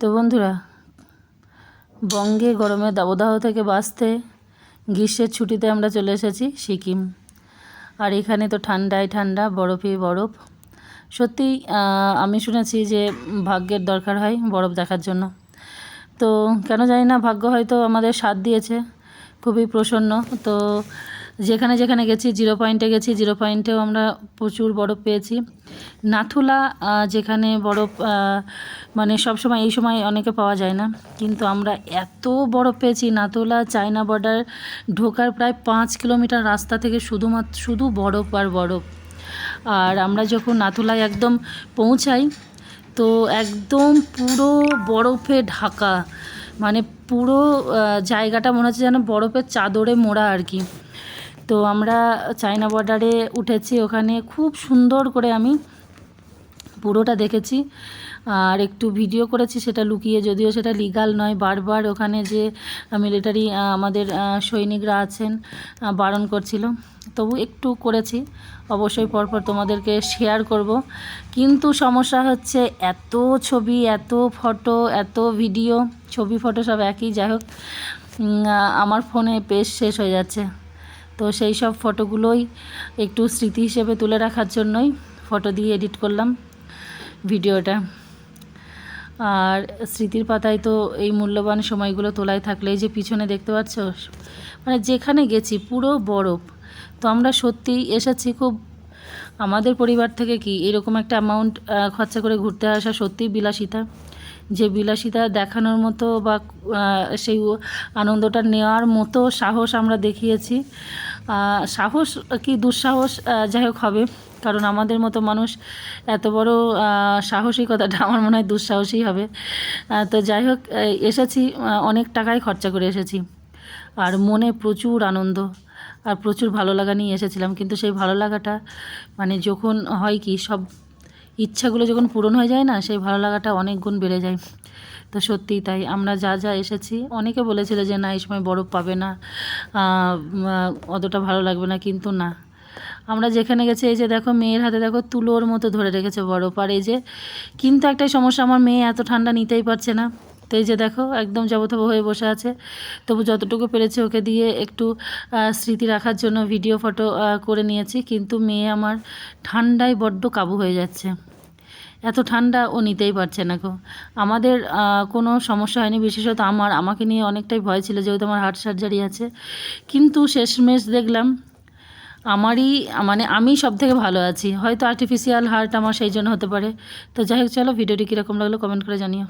তো বন্ধুরা, বঙ্গে গরমে দাবদাহ থেকে বাঁচতে, গ্রীষ্মের ছুটিতে আমরা চলে এসেছি সিকিম। আর এখানে তো ঠান্ডায় ঠান্ডা, বরফে বরফ। সত্যিই আমি শুনেছি যে ভাগ্যের দরকার হয় বরফ দেখার জন্য। তো কেন জানি না, ভাগ্য হয়তো আমাদের সাথ দিয়েছে। খুবই প্রসন্ন। তো যেখানে যেখানে গেছি জিরো পয়েন্টে গেছি জিরো পয়েন্টেও আমরা প্রচুর বরফ পেয়েছি। নাথুলা যেখানে বরফ মানে সব সময়, এই সময় অনেকে পাওয়া যায় না। কিন্তু আমরা এত বরফ পেয়েছি, নাথুলা, চায়না বর্ডার ঢোকার প্রায় পাঁচ কিলোমিটার রাস্তা থেকে শুধুমাত্র, শুধু বরফ আর বরফ। আর আমরা যখন নাথুলায় একদম পৌঁছাই, তো একদম পুরো বরফে ঢাকা মানে পুরো জায়গাটা মনে হচ্ছে যেন বরফের চাদরে মোড়া আর কি। তো আমরা চায়না বর্ডারে উঠেছি, ওখানে খুব সুন্দর করে আমি পুরোটা দেখেছি। আর একটু ভিডিও করেছি সেটা লুকিয়ে, যদিও সেটা লিগাল নয়। বারবার ওখানে যে মিলিটারি আমাদের সৈনিকরা আছেন বারণ করছিল। তবু একটু করেছি, অবশ্যই পরপর তোমাদেরকে শেয়ার করব। কিন্তু সমস্যা হচ্ছে এত ছবি, এত ফটো এত ভিডিও ছবি ফটো সব একই। যাই হোক আমার ফোনে পেজ শেষ হয়ে যাচ্ছে। তো সেই সব ফটোগুলোই একটু স্মৃতি হিসেবে তুলে রাখার জন্যই ফটো দিয়ে এডিট করলাম ভিডিওটা। আর স্মৃতির পাতায় তো এই মূল্যবান সময়গুলো তোলায় থাকলে যে পিছনে দেখতে পাচ্ছ মানে যেখানে গেছি পুরো বরফ। তো আমরা সত্যিই এসেছি খুব, আমাদের পরিবার থেকে কি এরকম একটা অ্যামাউন্ট খরচা করে ঘুরতে আসা সত্যিই বিলাসিতা। যে বিলাসিতা দেখানোর মতো বা সেই আনন্দটা নেওয়ার মতো সাহস আমরা দেখিয়েছি। সাহস কি দুঃসাহস? যাই হোক হবে। কারণ আমাদের মতো মানুষ এত বড় সাহসিকতাটা আমার মনে হয় দুঃসাহসই হবে। তো যাই হোক এসেছি অনেক টাকাই খরচা করে এসেছি। আর মনে প্রচুর আনন্দ। আর প্রচুর ভালো লাগা নিয়ে এসেছিলাম। কিন্তু সেই ভালো লাগাটা মানে যখন হয় কি, সব ইচ্ছাগুলো যখন পূরণ হয়ে যায় না, সেই ভালো লাগাটা অনেক গুণ বেড়ে যায়। তো সত্যিই তাই, আমরা যা যা এসেছি, অনেকে বলেছিল যে না, এই সময় বরফ পাবে না অতটা ভালো লাগবে না, কিন্তু না। আমরা যেখানে গেছি, এই যে দেখো মেয়ের হাতে দেখো তুলোর মতো ধরে রেখেছে বরফ। আর এই যে, কিন্তু একটাই সমস্যা, আমার মেয়ে এত ঠান্ডা নিতেই পারছে না। তো এই যে দেখো, একদম জবথব হয়ে বসে আছে। তবু যতটুকু পেরেছে ওকে দিয়ে একটু স্মৃতি রাখার জন্য ভিডিও ফটো করে নিয়েছি। কিন্তু মেয়ে আমার ঠান্ডায় বড্ড কাবু হয়ে যাচ্ছে। এত ঠান্ডা ও নিতেই পারছে না গো। আমাদের কোনো সমস্যা হয়নি। বিশেষত আমার, আমাকে নিয়ে অনেকটাই ভয় ছিল যেহেতু আমার হার্ট সার্জারি আছে। কিন্তু শেষমেশ দেখলাম, আমারই মানে আমি সব থেকে ভালো আছি। হয়তো আর্টিফিশিয়াল হার্ট আমার সেই জন্য হতে পারে। তো যাই হোক, চলো ভিডিওটি কীরকম লাগল কমেন্ট করে জানিও।